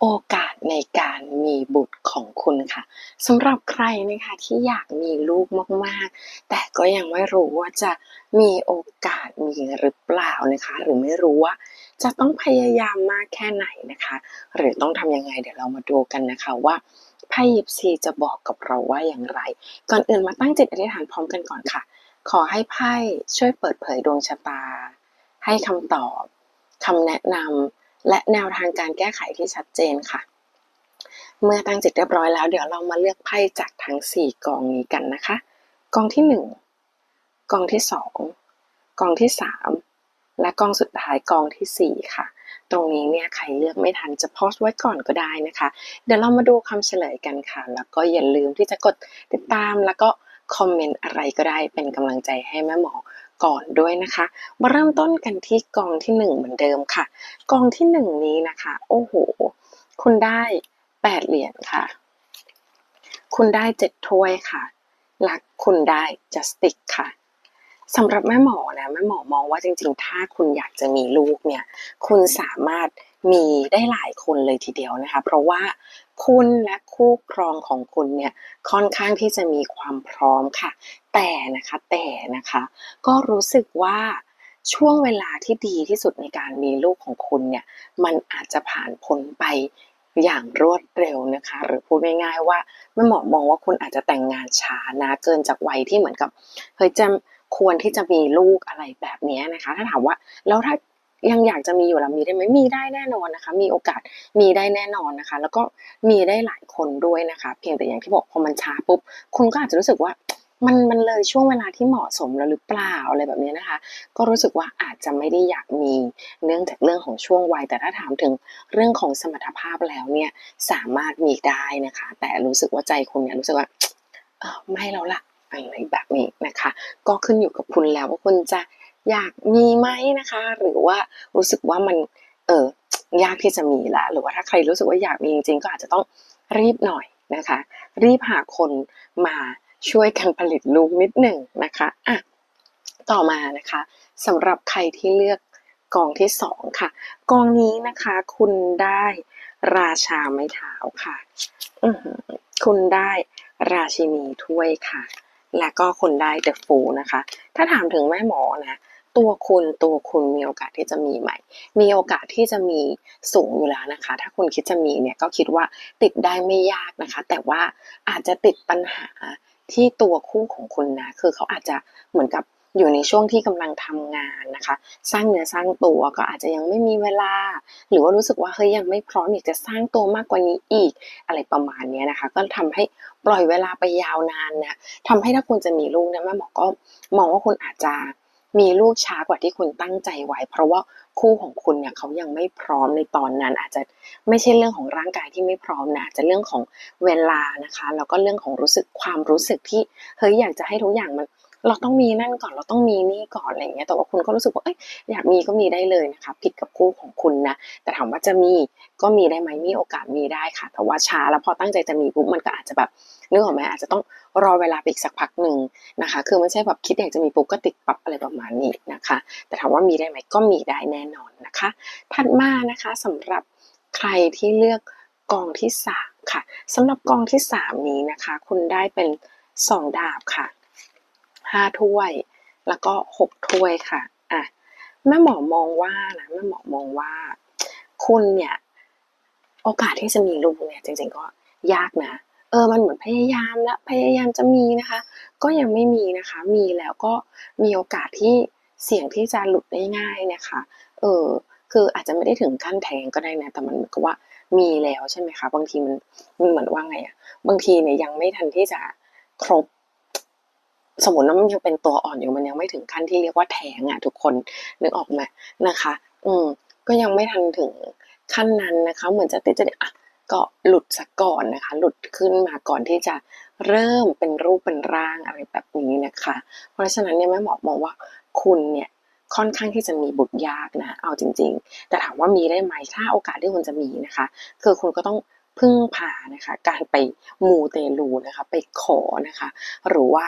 โอกาสในการมีบุตรของคุณค่ะสำหรับใครนะคะที่อยากมีลูกมากๆ แต่ก็ยังไม่รู้ว่าจะมีโอกาสมีหรือเปล่านะคะ หรือไม่รู้ว่าจะต้องพยายามมากแค่ไหนนะคะ หรือต้องทำยังไงเดี๋ยวเรามาดูกันนะคะว่าไพ่ยิปซีจะบอกกับเราว่าอย่างไร ก่อนอื่นมาตั้งจิตอธิษฐานพร้อมกันก่อนค่ะ ขอให้ไพ่ช่วยเปิดเผยดวงชะตา ให้คำตอบคำแนะนำ และแนวทางการแก้ไขที่ชัดเจนค่ะ เมื่อตั้งจิตเรียบร้อยแล้ว เดี๋ยวเรามาเลือกไพ่จากทั้ง 4กองนี้กันนะคะ กองที่ 1 กองที่ 2 กองที่ 3 และกองสุดท้ายกองที่ 4 ค่ะ ตรงนี้เนี่ยใครเลือกไม่ทันจะโพสต์ไว้ก่อนก็ได้นะคะ เดี๋ยวเรามาดูคำเฉลยกันค่ะ แล้วก็อย่าลืมที่จะกดติดตามแล้วก็คอมเมนต์อะไรก็ได้เป็นกำลังใจให้แม่หมอ ก่อนด้วยนะคะมาเริ่มต้นกันที่กองที่หนึ่งเหมือนเดิมค่ะ กองที่หนึ่งนี้นะคะ โอ้โห คุณได้แปดเหรียญค่ะ คุณได้เจ็ดถ้วยค่ะและคุณได้จัสติกค่ะสำหรับแม่หมอนะแม่หมอมองว่าจริงๆ ถ้าคุณอยากจะมีลูกเนี่ย คุณสามารถมีได้หลายคนเลยทีเดียวนะคะ เพราะว่า คุณและคู่ครองของคุณเนี่ยค่อนข้างที่จะมีความพร้อมค่ะ แต่นะคะแต่นะคะ ก็รู้สึกว่าช่วงเวลาที่ดีที่สุดในการมีลูกของคุณเนี่ยมันอาจจะผ่านพ้นไปอย่างรวดเร็วนะคะ หรือพูดง่ายๆว่าแม่เหมอมองว่าคุณอาจจะแต่งงานช้านะเกินจากวัยที่เหมือนกับเฮ้ยจะควรที่จะมีลูกอะไรแบบนี้นะคะ ถ้าถามว่าแล้วถ้า ยังอยากจะมีอยู่แล้วมีได้ไหมมีได้แน่นอนนะคะ มีโอกาสมีได้แน่นอนนะคะ แล้วก็มีได้หลายคนด้วยนะคะ เพียงแต่อย่างที่บอกพอมันช้าปุ๊บคุณก็อาจจะรู้สึกว่ามันมันเลยช่วงเวลาที่เหมาะสมแล้วหรือเปล่าอะไรแบบนี้นะคะ ก็รู้สึกว่าอาจจะไม่ได้อยากมีเนื่องจากเรื่องของช่วงวัยแต่ถ้าถามถึงเรื่องของสมรรถภาพแล้วเนี่ยสามารถมีได้นะคะ แต่รู้สึกว่าใจคุณเนี่ยรู้สึกว่าไม่แล้วล่ะอะไรแบบนี้นะคะ ก็ขึ้นอยู่กับคุณแล้วว่าคุณจะ อยากมีไหมนะคะ หรือว่ารู้สึกว่ามันเออยากที่จะมีละหรือว่าถ้าใครรู้สึกว่าอยากมีจริงๆก็อาจจะต้องรีบหน่อยนะคะ รีบหาคนมาช่วยกันผลิตลูกนิดหนึ่งนะคะอะต่อมานะคะสำหรับใครที่เลือกกองที่สองค่ะ กองนี้นะคะคุณได้ราชาไม้เท้าค่ะคุณได้ราชินีถ้วยค่ะ และก็คุณได้เดอะฟูนะคะ ถ้าถามถึงแม่หมอนะ ตัวคุณตัวคุณมีโอกาสที่จะมีใหม่ มีโอกาสที่จะมีสูงอยู่แล้วนะคะ ถ้าคุณคิดจะมีเนี่ยก็คิดว่าติดได้ไม่ยากนะคะ แต่ว่าอาจจะติดปัญหาที่ตัวคู่ของคุณนะคือเขาอาจจะเหมือนกับอยู่ในช่วงที่กำลังทำงานนะคะ สร้างเนื้อสร้างตัวก็อาจจะยังไม่มีเวลา หรือว่ารู้สึกว่าเฮ้ยยังไม่พร้อมอยากจะสร้างตัวมากกว่านี้อีก อะไรประมาณนี้นะคะ ก็ทำให้ปล่อยเวลาไปยาวนานนะทำให้ถ้าคุณจะมีลูกนะแม่หมอก็มองว่าคุณอาจจะ มีลูกช้ากว่าที่คุณตั้งใจไว้ เพราะว่าคู่ของคุณเนี่ยเขายังไม่พร้อมในตอนนั้น อาจจะไม่ใช่เรื่องของร่างกายที่ไม่พร้อมนะจะเรื่องของเวลานะคะแล้วก็เรื่องของรู้สึกความรู้สึกที่เฮ้ยอยากจะให้ทุกอย่างมัน เราต้องมีนั่นก่อนเราต้องมีนี่ก่อนอะไรเงี้ยแต่ว่าคุณก็รู้สึกว่าเอ้ยอยากมีก็มีได้เลยนะคะผิดกับคู่ของคุณนะแต่ถามว่าจะมีก็มีได้ไหมมีโอกาสมีได้ค่ะ แต่ว่าช้าแล้วพอตั้งใจจะมีปุ๊บมันก็อาจจะแบบนึกออกไหมอาจจะต้องรอเวลาไปอีกสักพักหนึ่งนะคะ คือไม่ใช่แบบคิดอยากจะมีปุ๊บก็ติดปั๊บอะไรประมาณนี้นะคะ แต่ถามว่ามีได้ไหมก็มีได้แน่นอนนะคะ ถัดมานะคะสำหรับใครที่เลือกกองที่สามค่ะสำหรับกองที่สามนี้นะคะ คุณได้เป็นสองดาบค่ะ ห้าถ้วย แล้วก็หกถ้วยค่ะอะแม่หมอมองว่านะแม่หมอมองว่า คุณเนี่ย โอกาสที่จะมีลูกเนี่ย จริง ๆ ก็ยากนะเออมันเหมือนพยายามแล้วพยายามจะมีนะคะ ก็ยังไม่มีนะคะ มีแล้วก็มีโอกาสที่เสี่ยงที่จะหลุดได้ง่ายนะคะ เออคืออาจจะไม่ได้ถึงขั้นแทงก็ได้นะ แต่มันก็ว่ามีแล้วใช่ไหมคะ บางทีมันมันเหมือนว่าไงอะบางทีเนี่ยยังไม่ทันที่จะครบ สมมติว่ามันยังเป็นตัวอ่อนอยู่มันยังไม่ถึงขั้นที่เรียกว่าแทงอะทุกคนนึกออกไหมนะคะ อืมก็ยังไม่ทันถึงขั้นนั้นนะคะ เหมือนจะติดจะอะก็หลุดซะก่อนนะคะ หลุดขึ้นมาก่อนที่จะเริ่มเป็นรูปเป็นร่างอะไรแบบนี้นะคะ เพราะฉะนั้นเนี่ยแม่หมอมองว่าคุณเนี่ยค่อนข้างที่จะมีบุตรยากนะ เอาจริง ๆ แต่ถามว่ามีได้ไหมถ้าโอกาสที่คุณจะมีนะคะ คือคุณก็ต้องพึ่งพานะคะ การไปมูเตลูนะคะ ไปขอนะคะ หรือว่า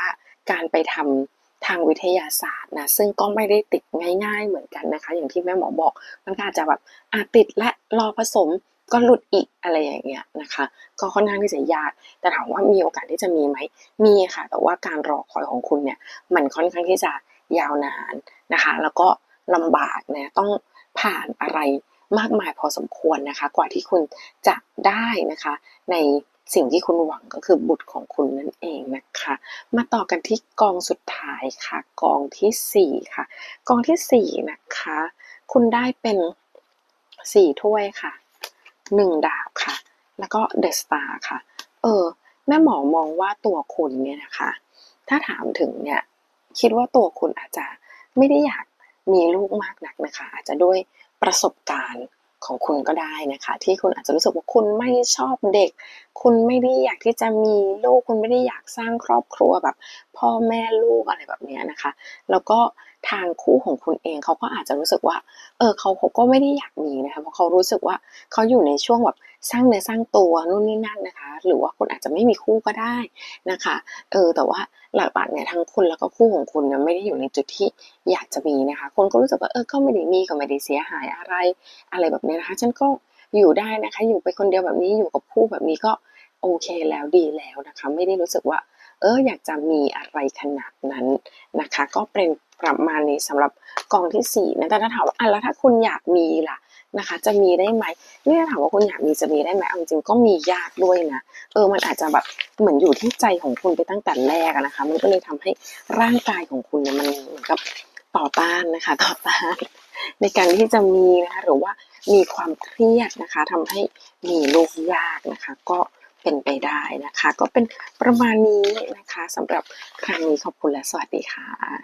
การไปทำทางวิทยาศาสตร์นะซึ่งก็ไม่ได้ติดง่ายๆเหมือนกันนะคะ อย่างที่แม่หมอบอกมันอาจจะแบบอาจติดและรอผสมก็หลุดอีกอะไรอย่างเงี้ยนะคะ ก็ค่อนข้างที่จะยากแต่ถามว่ามีโอกาสที่จะมีไหมมีค่ะ แต่ว่าการรอคอยของคุณเนี่ยมันค่อนข้างที่จะยาวนานนะคะ แล้วก็ลำบากนะต้องผ่านอะไรมากมายพอสมควรนะคะ กว่าที่คุณจะได้นะคะ ใน สิ่งที่คุณหวังก็คือบุตรของคุณนั่นเองนะคะ มาต่อกันที่กองสุดท้ายค่ะ กองที่สี่ค่ะ กองที่สี่นะคะ คุณได้เป็นสี่ถ้วยค่ะหนึ่งดาบค่ะ แล้วก็เดอะสตาร์ค่ะ เออ แม่หมอมองว่าตัวคุณเนี่ยนะคะ ถ้าถามถึงเนี่ยคิดว่าตัวคุณอาจจะไม่ได้อยากมีลูกมากนักนะคะ อาจจะด้วยประสบการณ์ ของคุณก็ได้นะคะ ที่คุณอาจจะรู้สึกว่าคุณไม่ชอบเด็ก คุณไม่ได้อยากที่จะมีลูก คุณไม่ได้อยากสร้างครอบครัวแบบ พ่อแม่ลูกอะไรแบบนี้นะคะ แล้วก็ทางคู่ของคุณเองเขาก็อาจจะรู้สึกว่า เออเขาเขาก็ไม่ได้อยากมีนะคะเพราะเขารู้สึกว่าเขาอยู่ในช่วงแบบ สร้างเนื้อสร้างตัวนู่นนี่นั่นนะคะ หรือว่าคุณอาจจะไม่มีคู่ก็ได้นะคะเออแต่ว่าหลักๆเนี่ยทั้งคุณแล้วก็คู่ของคุณเนี่ยไม่ได้อยู่ในจุดที่อยากจะมีนะคะคนก็รู้สึกว่าเออก็ไม่ได้มีก็ไม่ได้เสียหายอะไรอะไรแบบนี้นะคะฉันก็อยู่ได้นะคะอยู่ไปคนเดียวแบบนี้อยู่กับคู่แบบนี้ก็โอเคแล้วดีแล้วนะคะ ไม่ได้รู้สึกว่า เอออยากจะมีอะไรขนาดนั้นนะคะ ก็เป็นประมาณนี้สำหรับกองที่สี่นะแต่ถ้าถามว่าอะแล้วถ้าคุณอยากมีล่ะ นะคะ จะมีได้ไหมนี่ถาถามว่าคุณอยากมีจะมีได้ไหมเอาจริงก็มียากด้วยนะเออมันอาจจะแบบเหมือนอยู่ที่ใจของคุณไปตั้งแต่แรกนะคะ มันก็เลยทำให้ร่างกายของคุณเนี่ยมันเหมือนกับต่อต้านนะคะ ต่อต้านในการที่จะมีนะคะหรือว่ามีความเครียดนะคะทำให้มีลูกยากนะคะ ก็เป็นไปได้นะคะ ก็เป็นประมาณนี้นะคะสำหรับครั้งนี้ขอบคุณและสวัสดีค่ะ